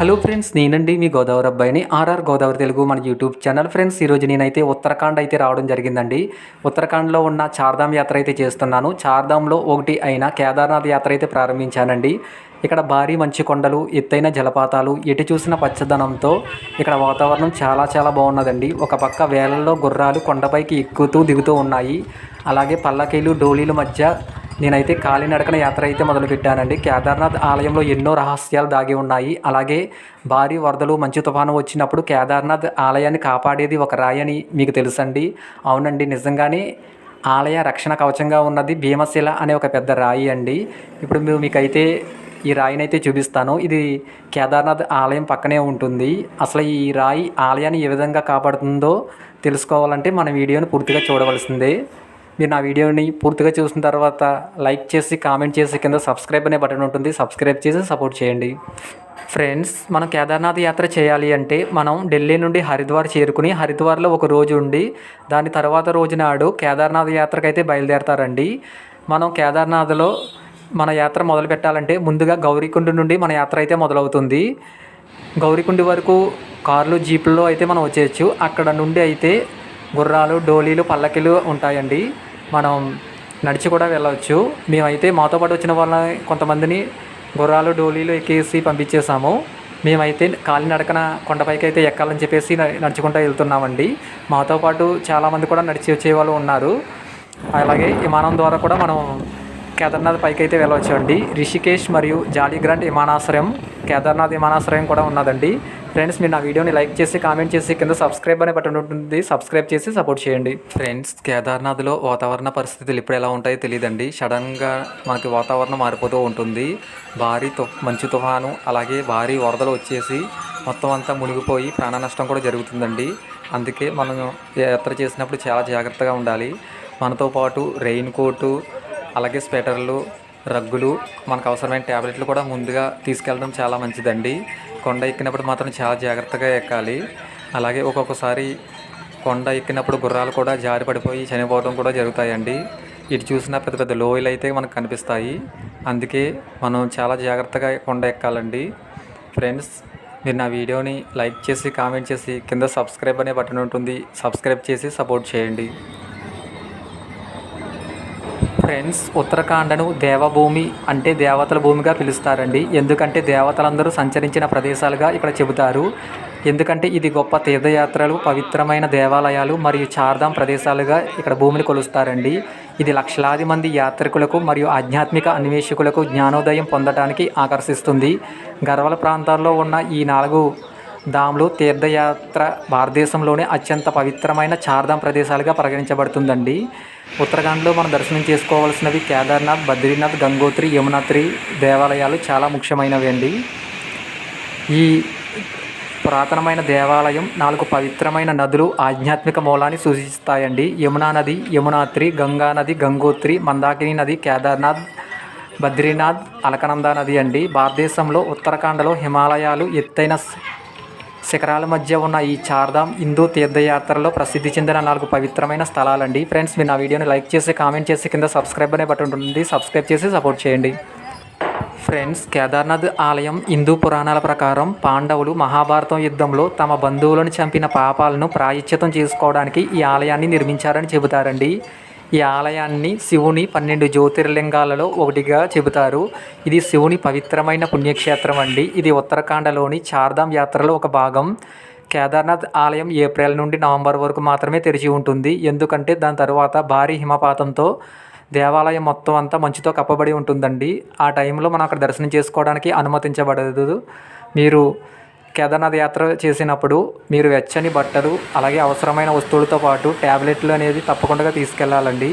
Hello friends నేనండి మీ గోదావరి అబ్బాయిని RR Godavari Telugu మన యూట్యూబ్ ఛానల్. ఫ్రెండ్స్ ఈరోజు నేనైతే ఉత్తరాఖండ్ అయితే రావడం జరిగిందండి. ఉత్తరాఖండ్లో ఉన్న చార్ధామ్ యాత్ర అయితే చేస్తున్నాను. చార్ధామ్లో ఒకటి అయిన కేదార్నాథ్ యాత్ర అయితే ప్రారంభించానండి. ఇక్కడ భారీ మంచు కొండలు ఎత్తైన జలపాతాలు ఎటు చూసిన పచ్చదనంతో ఇక్కడ వాతావరణం చాలా చాలా బాగున్నదండి. ఒక పక్క వేలల్లో గుర్రాలు కొండపైకి ఎక్కుతూ దిగుతూ ఉన్నాయి. అలాగే పల్లకీలు డోలీల మధ్య నేనైతే కాలినడకన యాత్ర అయితే మొదలుపెట్టానండి. కేదార్నాథ్ ఆలయంలో ఎన్నో రహస్యాలు దాగి ఉన్నాయి. అలాగే భారీ వరదలు మంచు తుఫాను వచ్చినప్పుడు కేదార్నాథ్ ఆలయాన్ని కాపాడేది ఒక రాయి అని మీకు తెలుసండి. అవునండి నిజంగానే ఆలయ రక్షణ కవచంగా ఉన్నది భీమశిల అనే ఒక పెద్ద రాయి అండి. ఇప్పుడు మేము మీకైతే ఈ రాయిని అయితే చూపిస్తాను. ఇది కేదార్నాథ్ ఆలయం పక్కనే ఉంటుంది. అసలు ఈ రాయి ఆలయాన్ని ఏ విధంగా కాపాడుతుందో తెలుసుకోవాలంటే మన వీడియోని పూర్తిగా చూడవలసిందే. మీరు నా వీడియోని పూర్తిగా చూసిన తర్వాత లైక్ చేసి కామెంట్ చేసి కింద సబ్స్క్రైబ్ అనే బటన్ ఉంటుంది. సబ్స్క్రైబ్ చేసి సపోర్ట్ చేయండి. ఫ్రెండ్స్ మనం కేదార్నాథ్ యాత్ర చేయాలి అంటే మనం ఢిల్లీ నుండి హరిద్వార్ చేరుకుని హరిద్వార్లో ఒక రోజు ఉండి దాని తర్వాత రోజు నాడు కేదార్నాథ్ యాత్రకైతే బయలుదేరతారండి. మనం కేదార్నాథ్లో మన యాత్ర మొదలు పెట్టాలంటే ముందుగా గౌరీకుండ నుండి మన యాత్ర అయితే మొదలవుతుంది. గౌరీకుండి వరకు కార్లు జీపుల్లో అయితే మనం వచ్చేయచ్చు. అక్కడ నుండి అయితే గుర్రాలు డోలీలు పల్లకిలు ఉంటాయండి. మనం నడిచి కూడా వెళ్ళవచ్చు మేమైతే మాతో పాటు వచ్చిన వాళ్ళ కొంతమందిని గుర్రాలు డోలీలు ఎక్కేసి పంపించేసాము మేమైతే కాలినడకన కొండపైకి అయితే ఎక్కాలని చెప్పేసి న- నడుచుకుంటూ వెళ్తున్నామండి. మాతో పాటు చాలామంది కూడా నడిచి వచ్చే వాళ్ళు ఉన్నారు. అలాగే విమానం ద్వారా కూడా మనం కేదార్నాథ్ పైకి అయితే వెళ్ళవచ్చు అండి రిషికేష్ మరియు జాలీగ్రాంట్ విమానాశ్రయం కేదార్నాథ్ విమానాశ్రయం కూడా ఉన్నదండి. ఫ్రెండ్స్ మీరు నా వీడియోని లైక్ చేసి కామెంట్ చేసి కింద సబ్స్క్రైబ్ అనే బటన్ ఉంటుంది. సబ్స్క్రైబ్ చేసి సపోర్ట్ చేయండి. ఫ్రెండ్స్ కేదార్నాథ్లో వాతావరణ పరిస్థితులు ఇప్పుడు ఎలా ఉంటాయో తెలియదండి. సడన్గా మనకి వాతావరణం మారిపోతూ ఉంటుంది. భారీ తు మంచు తుఫాను అలాగే భారీ వరదలు వచ్చేసి మొత్తం అంతా మునిగిపోయి ప్రాణ నష్టం కూడా జరుగుతుందండి. అందుకే మనం యాత్ర చేసినప్పుడు చాలా జాగ్రత్తగా ఉండాలి. మనతో పాటు రెయిన్ కోటు అలాగే స్వెటర్లు రగ్గులు మనకు అవసరమైన ట్యాబ్లెట్లు కూడా ముందుగా తీసుకెళ్ళడం చాలా మంచిదండి. కొండ ఎక్కినప్పుడు మాత్రం చాలా జాగ్రత్తగా ఎక్కాలి. అలాగే ఒక్కొక్కసారి కొండ ఎక్కినప్పుడు గుర్రాలు కూడా జారి పడిపోయి చనిపోవడం కూడా జరుగుతాయండి. ఇటు చూసినా పెద్ద పెద్ద లోయలు అయితే మనకు కనిపిస్తాయి. అందుకే మనం చాలా జాగ్రత్తగా కొండ ఎక్కాలండి. ఫ్రెండ్స్ మీరు నా వీడియోని లైక్ చేసి కామెంట్ చేసి కింద సబ్స్క్రైబ్ అనే బటన్ ఉంటుంది. సబ్స్క్రైబ్ చేసి సపోర్ట్ చేయండి. ఫ్రెండ్స్ ఉత్తరాఖండను దేవభూమి అంటే దేవతల భూమిగా పిలుస్తారండి. ఎందుకంటే దేవతలందరూ సంచరించిన ప్రదేశాలుగా ఇక్కడ చెబుతారు. ఎందుకంటే ఇది గొప్ప తీర్థయాత్రలు పవిత్రమైన దేవాలయాలు మరియు చార్ధాం ప్రదేశాలుగా ఇక్కడ భూమిని కొలుస్తారండి. ఇది లక్షలాది మంది యాత్రికులకు మరియు ఆధ్యాత్మిక అన్వేషకులకు జ్ఞానోదయం పొందడానికి ఆకర్షిస్తుంది. గర్వల ప్రాంతాల్లో ఉన్న ఈ నాలుగు దామ్లో తీర్థయాత్ర భారతదేశంలోనే అత్యంత పవిత్రమైన చార్ధామ్ ప్రదేశాలుగా పరిగణించబడుతుందండి. ఉత్తరాఖండ్లో మనం దర్శనం చేసుకోవాల్సినవి కేదార్నాథ్ బద్రీనాథ్ గంగోత్రి యమునాత్రి దేవాలయాలు చాలా ముఖ్యమైనవి అండి. ఈ పురాతనమైన దేవాలయం నాలుగు పవిత్రమైన నదులు ఆధ్యాత్మిక మూలాన్ని సూచిస్తాయండి. యమునా నది యమునాత్రి గంగా నది గంగోత్రి మందాకిని నది కేదార్నాథ్ బద్రీనాథ్ అలకనంద నది అండి. భారతదేశంలో ఉత్తరాఖండలో హిమాలయాలు ఎత్తైన శిఖరాల మధ్య ఉన్న ఈ చార్ధామ్ హిందూ తీర్థయాత్రలో ప్రసిద్ధి చెందిన నాలుగు పవిత్రమైన స్థలాలండి. ఫ్రెండ్స్ మీరు నా వీడియోని లైక్ చేసి కామెంట్ చేసి కింద సబ్స్క్రైబ్ అనే బటన్ ఉంటుంది. సబ్స్క్రైబ్ చేసి సపోర్ట్ చేయండి. ఫ్రెండ్స్ కేదార్నాథ్ ఆలయం హిందూ పురాణాల ప్రకారం పాండవులు మహాభారతం యుద్ధంలో తమ బంధువులను చంపిన పాపాలను ప్రాయశ్చితం చేసుకోవడానికి ఈ ఆలయాన్ని నిర్మించారని చెబుతారండి. ఈ ఆలయాన్ని శివుని పన్నెండు జ్యోతిర్లింగాలలో ఒకటిగా చెబుతారు. ఇది శివుని పవిత్రమైన పుణ్యక్షేత్రం అండి. ఇది ఉత్తరాఖండలోని చార్ధామ్ యాత్రలో ఒక భాగం. కేదార్నాథ్ ఆలయం ఏప్రిల్ నుండి నవంబర్ వరకు మాత్రమే తెరిచి ఉంటుంది. ఎందుకంటే దాని తర్వాత భారీ హిమపాతంతో దేవాలయం మొత్తం అంతా మంచుతో కప్పబడి ఉంటుందండి. ఆ టైంలో మనం అక్కడ దర్శనం చేసుకోవడానికి అనుమతించబడదు. మీరు కేదార్నాథ్ యాత్ర చేసినప్పుడు మీరు వెచ్చని బట్టలు అలాగే అవసరమైన వస్తువులతో పాటు ట్యాబ్లెట్లు అనేది తప్పకుండా తీసుకెళ్ళాలండి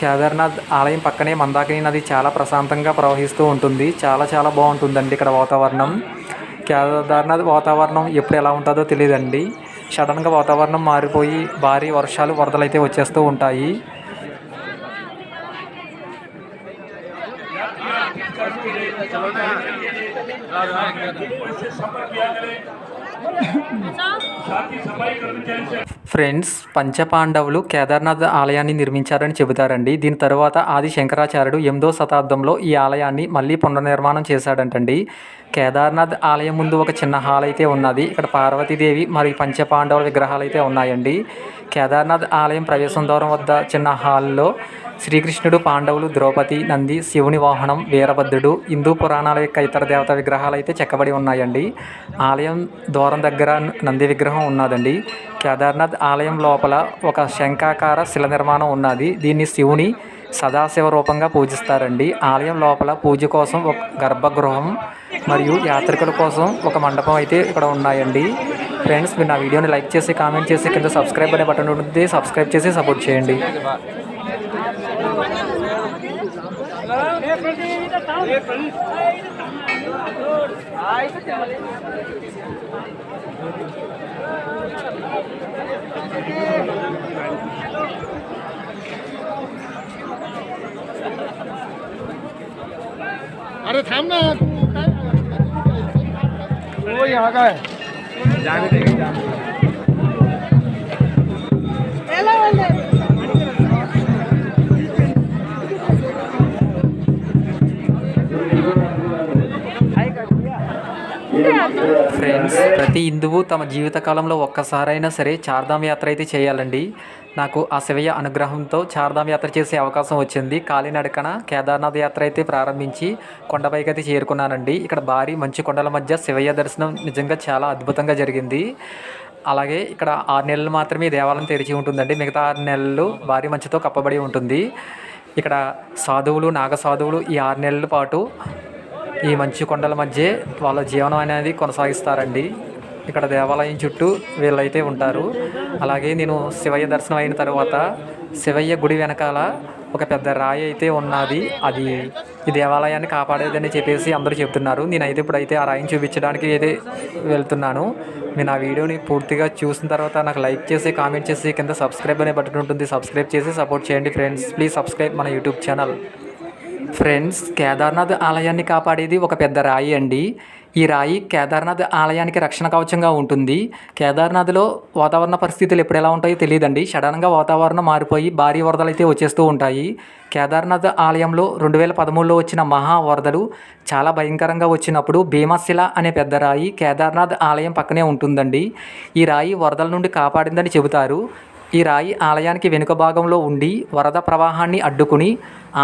కేదార్నాథ్ ఆలయం పక్కనే మందాకిని నది చాలా ప్రశాంతంగా ప్రవహిస్తూ ఉంటుంది. చాలా చాలా బాగుంటుందండి ఇక్కడ వాతావరణం. కేదార్నాథ్ వాతావరణం ఎప్పుడు ఎలా ఉంటుందో తెలియదండి సడన్గా వాతావరణం మారిపోయి భారీ వర్షాలు వరదలు అయితే వచ్చేస్తూ ఉంటాయి. हाँ। हाँ। साथ ही सफ़ाई कर्मचारी से ఫ్రెండ్స్ పంచపాండవులు కేదార్నాథ్ ఆలయాన్ని నిర్మించారని చెబుతారండి. దీని తరువాత ఆది శంకరాచార్యుడు ఎనిమిదో శతాబ్దంలో ఈ ఆలయాన్ని మళ్ళీ పునర్నిర్మాణం చేశాడంటండి. కేదార్నాథ్ ఆలయం ముందు ఒక చిన్న హాల్ అయితే ఉన్నది. ఇక్కడ పార్వతీదేవి మరియు పంచపాండవుల విగ్రహాలు అయితే ఉన్నాయండి. కేదార్నాథ్ ఆలయం ప్రవేశం ద్వారం వద్ద చిన్న హాల్లో శ్రీకృష్ణుడు పాండవులు ద్రౌపది నంది శివుని వాహనం వీరభద్రుడు హిందూ పురాణాల యొక్క ఇతర దేవత విగ్రహాలు అయితే చెక్కబడి ఉన్నాయండి. ఆలయం ద్వారం దగ్గర నంది విగ్రహం ఉన్నదండి. కేదార్నాథ్ ఆలయం లోపల ఒక శంఖాకార శిల నిర్మాణం ఉన్నది. దీన్ని శివుని సదాశివ రూపంగా పూజిస్తారండి. ఆలయం లోపల పూజ కోసం ఒక గర్భగృహం మరియు యాత్రికుల కోసం ఒక మండపం అయితే ఇక్కడ ఉన్నాయండి. ఫ్రెండ్స్ మీరు నా వీడియోని లైక్ చేసి కామెంట్ చేసి కింద సబ్స్క్రైబ్ అనే బటన్ ఉంటుంది. సబ్స్క్రైబ్ చేసి సపోర్ట్ చేయండి. अरे थाम ना वो यहाँ का है। जाने देंगे जाने ప్రతి హిందువు తమ జీవితకాలంలో ఒక్కసారైనా సరే చార్ధామ్ యాత్ర అయితే చేయాలండి. నాకు ఆ శివయ్య అనుగ్రహంతో చార్ధామ్ యాత్ర చేసే అవకాశం వచ్చింది. కాలినడకన కేదార్నాథ్ యాత్ర అయితే ప్రారంభించి కొండపైకి అయితే చేరుకున్నానండి. ఇక్కడ భారీ మంచు కొండల మధ్య శివయ్య దర్శనం నిజంగా చాలా అద్భుతంగా జరిగింది. అలాగే ఇక్కడ ఆరు నెలలు మాత్రమే దేవాలయం తెరిచి ఉంటుందండి. మిగతా ఆరు నెలలు భారీ మంచుతో కప్పబడి ఉంటుంది. ఇక్కడ సాధువులు నాగ సాధువులు ఈ ఆరు నెలల పాటు ఈ మంచు కొండల మధ్య వాళ్ళ జీవనం అనేది కొనసాగిస్తారండి. ఇక్కడ దేవాలయం చుట్టూ వీళ్ళైతే ఉంటారు. అలాగే నేను శివయ్య దర్శనం అయిన తర్వాత శివయ్య గుడి వెనకాల ఒక పెద్ద రాయి అయితే ఉన్నది. అది ఈ దేవాలయాన్ని కాపాడేదని చెప్పేసి అందరూ చెప్తున్నారు. నేనైతే ఇప్పుడైతే ఆ రాయిని చూపించడానికి అయితే వెళ్తున్నాను. నేను ఆ వీడియోని పూర్తిగా చూసిన తర్వాత నాకు లైక్ చేసి కామెంట్ చేసి కింద సబ్స్క్రైబ్ అనే బటన్ ఉంటుంది. సబ్స్క్రైబ్ చేసి సపోర్ట్ చేయండి ఫ్రెండ్స్. ప్లీజ్ సబ్స్క్రైబ్ మన యూట్యూబ్ ఛానల్. ఫ్రెండ్స్ కేదార్నాథ్ ఆలయాన్ని కాపాడేది ఒక పెద్ద రాయి అండి. ఈ రాయి కేదార్నాథ్ ఆలయానికి రక్షణ కవచంగా ఉంటుంది. కేదార్నాథ్లో వాతావరణ పరిస్థితులు ఎప్పుడు ఎలా ఉంటాయో తెలియదండి. సడన్గా వాతావరణం మారిపోయి భారీ వరదలు అయితే వచ్చేస్తూ ఉంటాయి. కేదార్నాథ్ ఆలయంలో రెండు వేల పదమూడులో వచ్చిన మహా వరదలు చాలా భయంకరంగా వచ్చినప్పుడు భీమశిల అనే పెద్ద రాయి కేదార్నాథ్ ఆలయం పక్కనే ఉంటుందండి. ఈ రాయి వరదల నుండి కాపాడిందని చెబుతారు. ఈ రాయి ఆలయానికి వెనుక భాగంలో ఉండి వరద ప్రవాహాన్ని అడ్డుకుని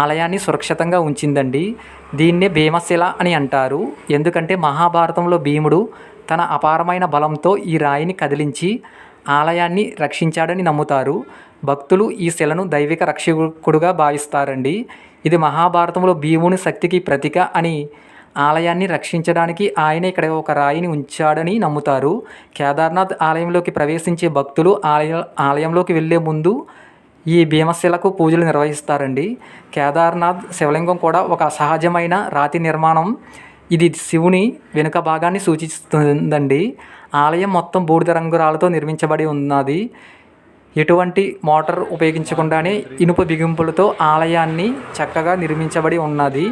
ఆలయాన్ని సురక్షితంగా ఉంచిందండి. దీన్నే భీమశిల అని అంటారు. ఎందుకంటే మహాభారతంలో భీముడు తన అపారమైన బలంతో ఈ రాయిని కదిలించి ఆలయాన్ని రక్షించాడని నమ్ముతారు. భక్తులు ఈ శిలను దైవిక రక్షకుడుగా భావిస్తారండి. ఇది మహాభారతంలో భీముని శక్తికి ప్రతీక అని ఆలయాన్ని రక్షించడానికి ఆయన ఇక్కడ ఒక రాయిని ఉంచాడని నమ్ముతారు. కేదార్నాథ్ ఆలయంలోకి ప్రవేశించే భక్తులు ఆలయ ఆలయంలోకి వెళ్ళే ముందు ఈ భీమశిలకు పూజలు నిర్వహిస్తారండి. కేదార్నాథ్ శివలింగం కూడా ఒక సహజమైన రాతి నిర్మాణం. ఇది శివుని వెనుక భాగాన్ని సూచిస్తుందండి. ఆలయం మొత్తం బూడిద రంగు రాళ్ళతో నిర్మించబడి ఉన్నది. ఎటువంటి మోటార్ ఉపయోగించకుండానే ఇనుప బిగింపులతో ఆలయాన్ని చక్కగా నిర్మించబడి ఉన్నది.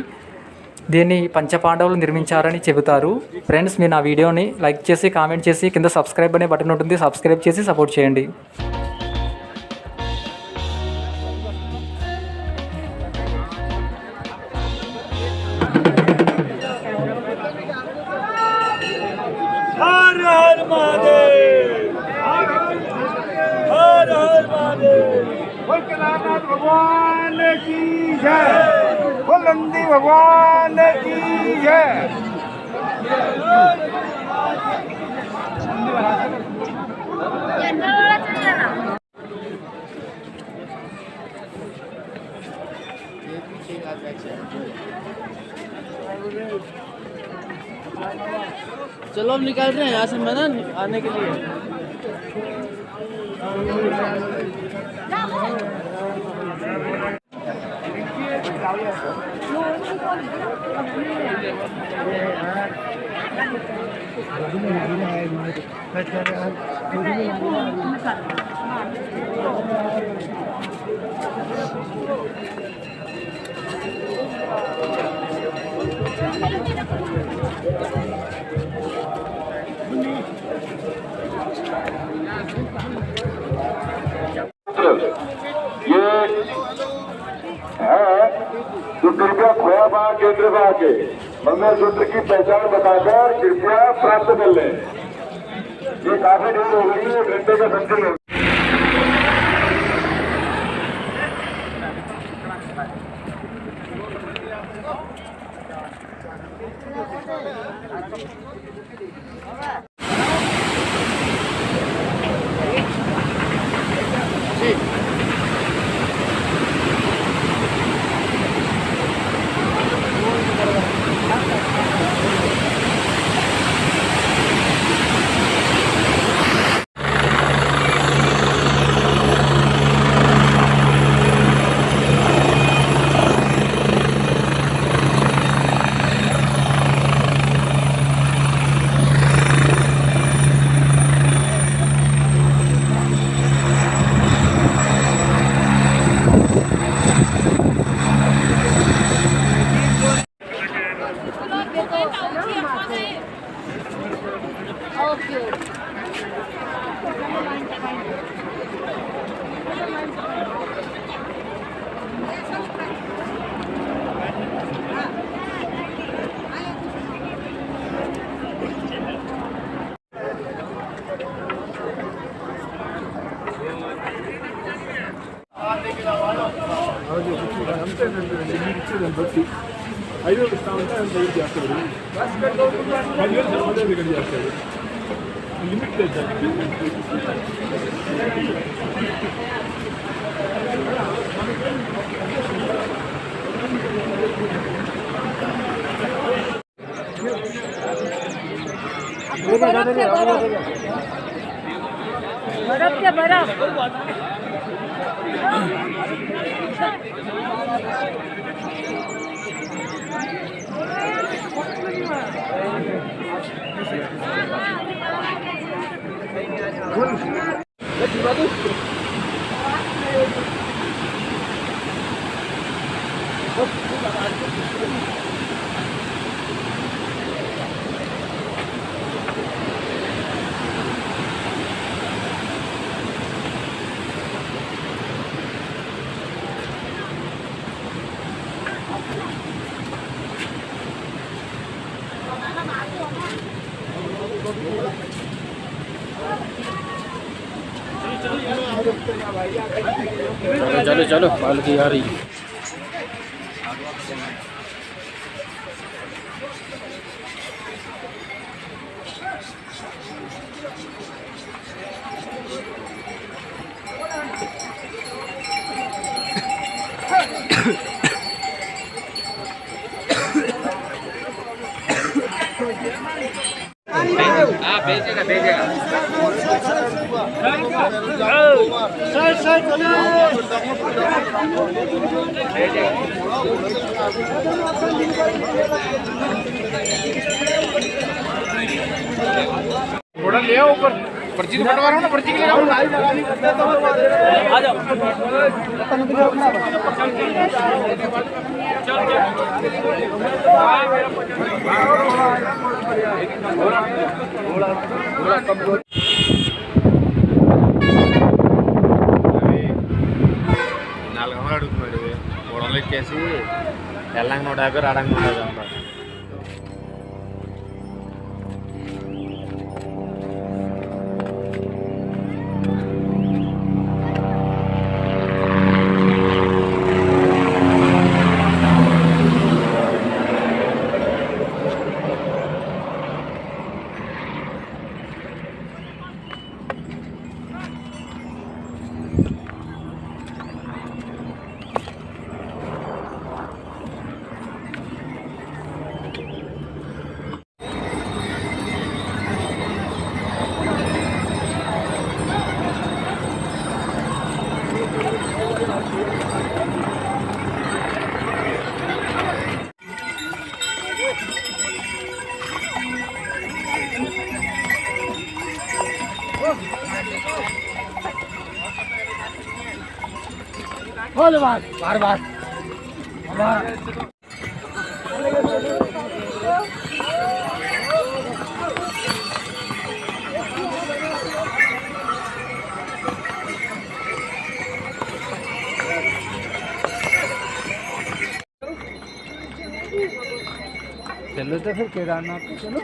దీన్ని పంచపాండవులు నిర్మించారని చెబుతారు. ఫ్రెండ్స్ మీరు నా వీడియోని లైక్ చేసి కామెంట్ చేసి కింద సబ్స్క్రైబ్ అనే బటన్ ఉంటుంది. సబ్స్క్రైబ్ చేసి సపోర్ట్ చేయండి. बोल भगवान की जय। बोल नंदी भगवान की जय। चलो हम निकल रहे हैं यहाँ से मैदान आने के लिए। ये है जो दुर्गा खोया के। मंगल सूत्र मंगलसूत्र की पहचान बताकर कृपया प्राप्त कर लें। ये काफ़ी देर हो गई है घंटे का संचलन ఉంటే ఆయన దగ్గర చేస్తాడు పదివేలు సంపాదన దగ్గర चलो पालकी आ रही है। बर्फ बर्फ से बर्फ चलो चलो पालकी आ रही थोड़ा ले आओ ऊपर पर्ची तो बंटवा रहा हूँ ना पर्ची के लिए आओ। నాలుగు వందలు అడుగుతున్నాడు మూడు వందలు ఇచ్చేసి వెళ్ళంగా నూట యాభై రావడానికి నూట యాభై ধন্যবাদ বারবার चलो तो फिर केदारनाथ चलो